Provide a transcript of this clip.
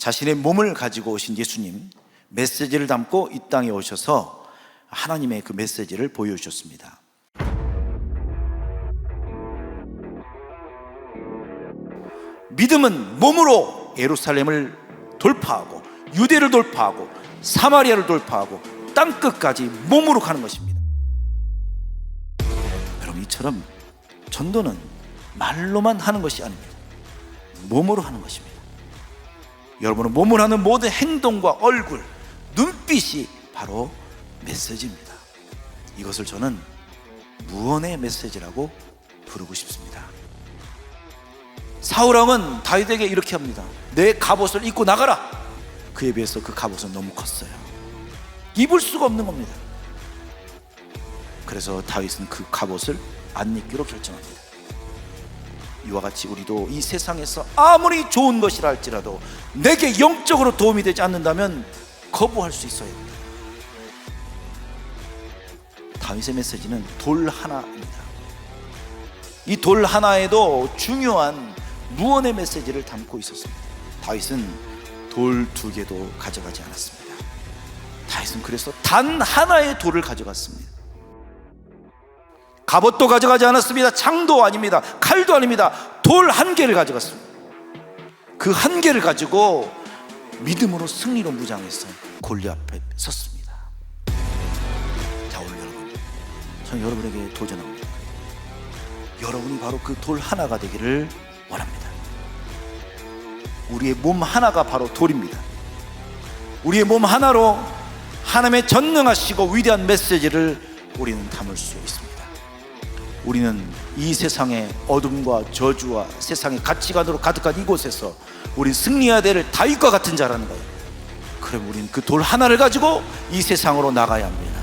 자신의 몸을 가지고 오신 예수님 메시지를 담고 이 땅에 오셔서 하나님의 그 메시지를 보여주셨습니다. 믿음은 몸으로 예루살렘을 돌파하고 유대를 돌파하고 사마리아를 돌파하고 땅 끝까지 몸으로 가는 것입니다. 여러분 이처럼 전도는 말로만 하는 것이 아닙니다. 몸으로 하는 것입니다. 여러분은 몸으로 하는 모든 행동과 얼굴, 눈빛이 바로 메시지입니다. 이것을 저는 무언의 메시지라고 부르고 싶습니다. 사울왕은 다윗에게 이렇게 합니다. 내 갑옷을 입고 나가라. 그에 비해서 그 갑옷은 너무 컸어요. 입을 수가 없는 겁니다. 그래서 다윗은 그 갑옷을 안 입기로 결정합니다. 이와 같이 우리도 이 세상에서 아무리 좋은 것이라 할지라도 내게 영적으로 도움이 되지 않는다면 거부할 수 있어야 합니다. 다윗의 메시지는 돌 하나입니다. 이 돌 하나에도 중요한 무언의 메시지를 담고 있었습니다. 다윗은 돌 두 개도 가져가지 않았습니다. 다윗은 그래서 단 하나의 돌을 가져갔습니다. 갑옷도 가져가지 않았습니다. 창도 아닙니다. 칼도 아닙니다. 돌 한 개를 가져갔습니다. 그 한 개를 가지고 믿음으로 승리로 무장해서 골리 앞에 섰습니다. 자 오늘 여러분, 저는 여러분에게 도전합니다. 여러분이 바로 그 돌 하나가 되기를 원합니다. 우리의 몸 하나가 바로 돌입니다. 우리의 몸 하나로 하나님의 전능하시고 위대한 메시지를 우리는 담을 수 있습니다. 우리는 이 세상의 어둠과 저주와 세상의 가치관으로 가득한 이곳에서 우린 승리해야 될 다윗과 같은 자라는 거예요. 그럼 우리는 그돌 하나를 가지고 이 세상으로 나가야 합니다.